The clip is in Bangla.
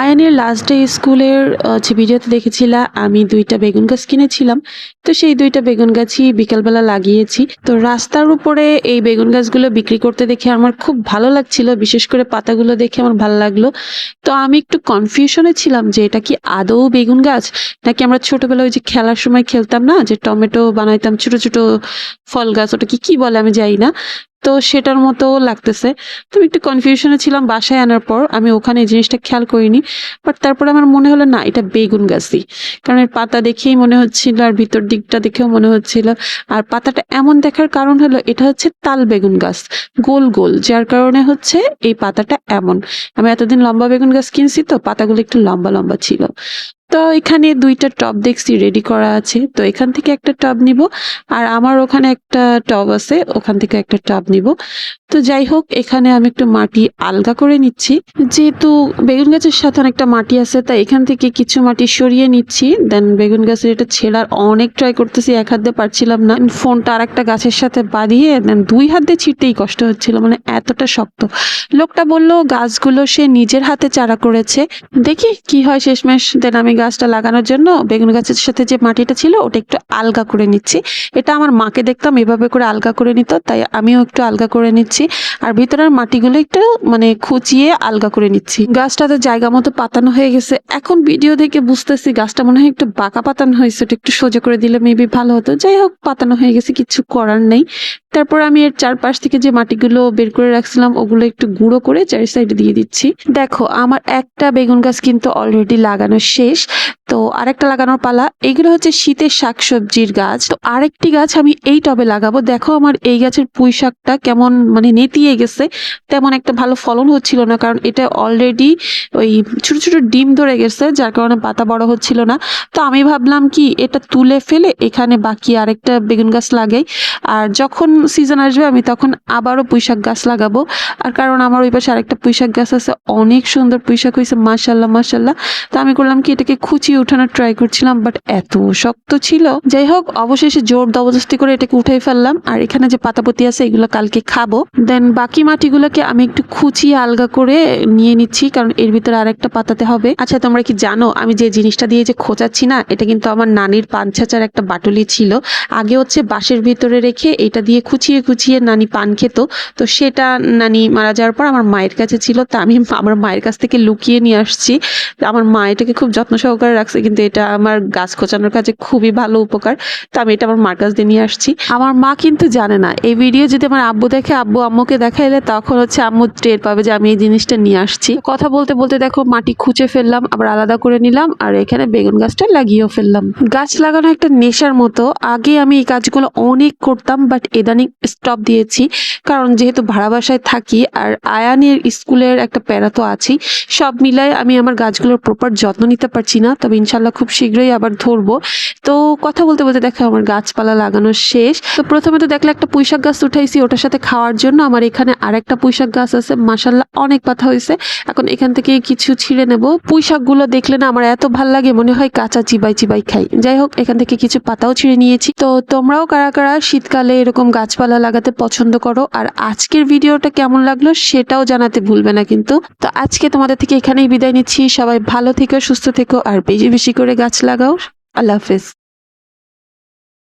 আয়ানের লাস্ট ডে স্কুলের যে ভিডিওতে দেখেছিলা, আমি দুইটা বেগুন গাছ কিনেছিলাম। তো সেই দুইটা বেগুন গাছই বিকালবেলা লাগিয়েছি। তো রাস্তার উপরে এই বেগুন গাছগুলো বিক্রি করতে দেখে আমার খুব ভালো লাগছিল। বিশেষ করে পাতাগুলো দেখে আমার ভালো লাগল। তো আমি একটু কনফিউশনে ছিলাম যে এটা কি আদৌ বেগুন গাছ? নাকি আমরা ছোটবেলায় ওই যে খেলার সময় খেলতাম না, যে টমেটো বানাইতাম, ছোট ছোট ফল গাছ, ওটা কি কি বলে আমি জানি না। তো সেটার মতো লাগতেছে। তো আমি একটু কনফিউশনে ছিলাম বাসায় আনার পর। আমি ওখানে এই জিনিসটা খেয়াল করিনি। বাট তারপরে আমার মনে হলো, না, এটা বেগুন গাছই। কারণ এর পাতা দেখেই মনে হচ্ছিল, আর ভিতর দিকটা দেখেও মনে হচ্ছিল। আর পাতাটা এমন দেখার কারণ হলো, এটা হচ্ছে তাল বেগুন গাছ, গোল গোল, যার কারণে হচ্ছে এই পাতাটা এমন। আমি এতদিন লম্বা বেগুন গাছ কিনছি তো, পাতাগুলো একটু লম্বা লম্বা ছিল। তো এখানে দুইটা টব দেখছি রেডি করা আছে। তো এখান থেকে একটা টব নিব আর আমার ওখানে একটা টব আছে, ওখান থেকে একটা টব নিব। তো যাই হোক, এখানে আমি একটু মাটি আলগা করে নিচ্ছি। যেহেতু বেগুন গাছের সাথে অনেকটা মাটি আছে, তাই এখান থেকে কিছু মাটি সরিয়ে নিচ্ছি। দেন বেগুন গাছের এটা ছেঁড়ার অনেক ট্রাই করতেছি, এক হাত দিয়ে পারছিলাম না। ফোনটা আর একটা গাছের সাথে বাঁধিয়ে দেন দুই হাত দিয়ে ছিঁড়তেই কষ্ট হচ্ছিল মানে এতটা শক্ত। লোকটা বলল, গাছগুলো সে নিজের হাতে চারা করেছে। দেখি কি হয় শেষমেশ। দেন আমি গাছটা লাগানোর জন্য, বেগুন গাছের সাথে যে মাটিটা ছিল, ওটা একটু আলগা করে নিচ্ছি। এটা আমার মাকে দেখতাম, এভাবে করে আলগা করে নিত, তাই আমিও একটু আলগা করে নিচ্ছি। আর ভিতরের মাটিগুলো একটু মানে খুঁচিয়ে আলগা করে নিচ্ছি। গাছটাতে জায়গা মতো পাতানো হয়ে গেছে। এখন ভিডিও দেখে বুঝতেছি, গাছটা মনে হয় একটু বাঁকা পাতানো হয়েছে, ওটা একটু সোজা করে দিলে মেবি ভালো হতো। যাই হোক, পাতানো হয়ে গেছে, কিছু করার নেই। তারপর আমি এর চারপাশ থেকে যে মাটিগুলো বের করে রাখছিলাম, ওগুলো একটু গুঁড়ো করে চারি সাইডে দিয়ে দিচ্ছি। দেখো, আমার একটা বেগুন গাছ কিন্তু অলরেডি লাগানো শেষ। তো আরেকটা লাগানোর পালা, এগুলো হচ্ছে শীতের শাকসবজির গাছ। তো আরেকটি গাছ আমি এই টবে লাগাবো। দেখো আমার এই গাছের পুঁই শাকটা কেমন মানে নেতিয়ে গেছে। তেমন একটা ভালো ফলন হচ্ছিল না, কারণ এটা অলরেডি ওই ছোট ছোট ডিম ধরে গেছে, যার কারণে পাতা বড় হচ্ছিল না। তো আমি ভাবলাম কি, এটা তুলে ফেলে এখানে বাকি আরেকটা বেগুন গাছ লাগাই। আর যখন সিজন আসবে, আমি তখন আবারও পুঁইশাক গাছ লাগাবো। আর কারণ আমার ওই পাশে আরেকটা পুঁইশাক গাছ আছে, অনেক সুন্দর পুঁইশাক হয়েছে, মাশাল্লাহ মাশাল্লাহ। তো আমি করলাম কি, এটাকে খুঁচিয়ে উঠানোর ট্রাই করছিলাম বাট এত শক্ত ছিল। যাই হোক, অবশেষে জোর জবরদস্তি করে এটাকে উঠাই ফেললাম, আর এখানে যে পাতাপতি আছে, এগুলো কালকে খাব। দেন বাকি মাটিগুলোকে আমি একটু খুঁচিয়ে আলগা করে নিয়ে নিচ্ছি, কারণ এর ভিতরে আরেকটা পাতাতে হবে। আচ্ছা তোমরা কি জানো, আমি যে জিনিসটা দিয়ে যে খোঁচাচ্ছি না, এটা কিন্তু আমার নানির পাঞ্ছাচার একটা বাটুলি ছিল। আগে হচ্ছে বাঁশের ভিতরে রেখে এটা দিয়ে খুঁচিয়ে খুঁচিয়ে নানি পান খেত। তো সেটা নানি মারা যাওয়ার পর আমার মায়ের কাছে ছিল। তা আমি আমার মায়ের কাছ থেকে লুকিয়ে নিয়ে আসছি। আমার মা এটাকে খুব যত্ন সহকারে রাখছে। কিন্তু এটা আমার গাছ খোঁচানোর কাজে খুবই ভালো উপকার। তো আমি এটা আমার মার কাছ দিয়ে নিয়ে আসছি। আমার মা কিন্তু জানে না। এই ভিডিও যদি আমার আব্বু দেখে, আব্বু আম্মুকে দেখাইলে, তখন হচ্ছে আম্মু টের পাবে যে আমি এই জিনিসটা নিয়ে আসছি। কথা বলতে বলতে দেখো, মাটি খুঁচে ফেললাম, আবার আলাদা করে নিলাম, আর এখানে বেগুন গাছটা লাগিয়েও ফেললাম। গাছ লাগানো একটা নেশার মতো। আগে আমি এই কাজগুলো অনেক করতাম বাট ইদানিং স্টপ দিয়েছি। কারণ যেহেতু ভাড়া বাসায় থাকি আর আয়ানের স্কুলের একটা প্যারা তো আছেই, সব মিলায় আমি আমার গাছগুলোর প্রপার যত্ন নিতে পারছি না। তবে ইনশাল্লাহ খুব শীঘ্রই আবার ধরবো। তো কথা বলতে বলতে দেখো, আমার গাছপালা লাগানো শেষ। তো প্রথমে তো দেখলে একটা পুঁইশাক গাছ উঠাইছি, ওটার সাথে খাওয়ার জন্য আমার এখানে আরেকটা পুঁইশাক গাছ আছে। মাসাল্লাহ অনেক পাতা হয়েছে। এখন এখান থেকে কিছু ছিঁড়ে নেব। পুঁইশাকগুলো দেখলে না আমার এত ভালো লাগে, মনে হয় কাঁচা চিবাই চিবাই খাই। যাই হোক, এখান থেকে কিছু পাতাও ছিঁড়ে নিয়েছি। তো তোমরাও কারা কারা শীতকালে এরকম গাছপালা লাগাতে পছন্দ করো। আর আজকের ভিডিওটা কেমন লাগল সেটাও জানাতে ভুলবে না কিন্তু। তো আজকে তোমাদের থেকে এখানেই বিদায় নিচ্ছি। সবাই ভালো থেকো, সুস্থ থেকো, আর বেশি বেশি করে গাছ লাগাও। আল্লাহ হাফেজ।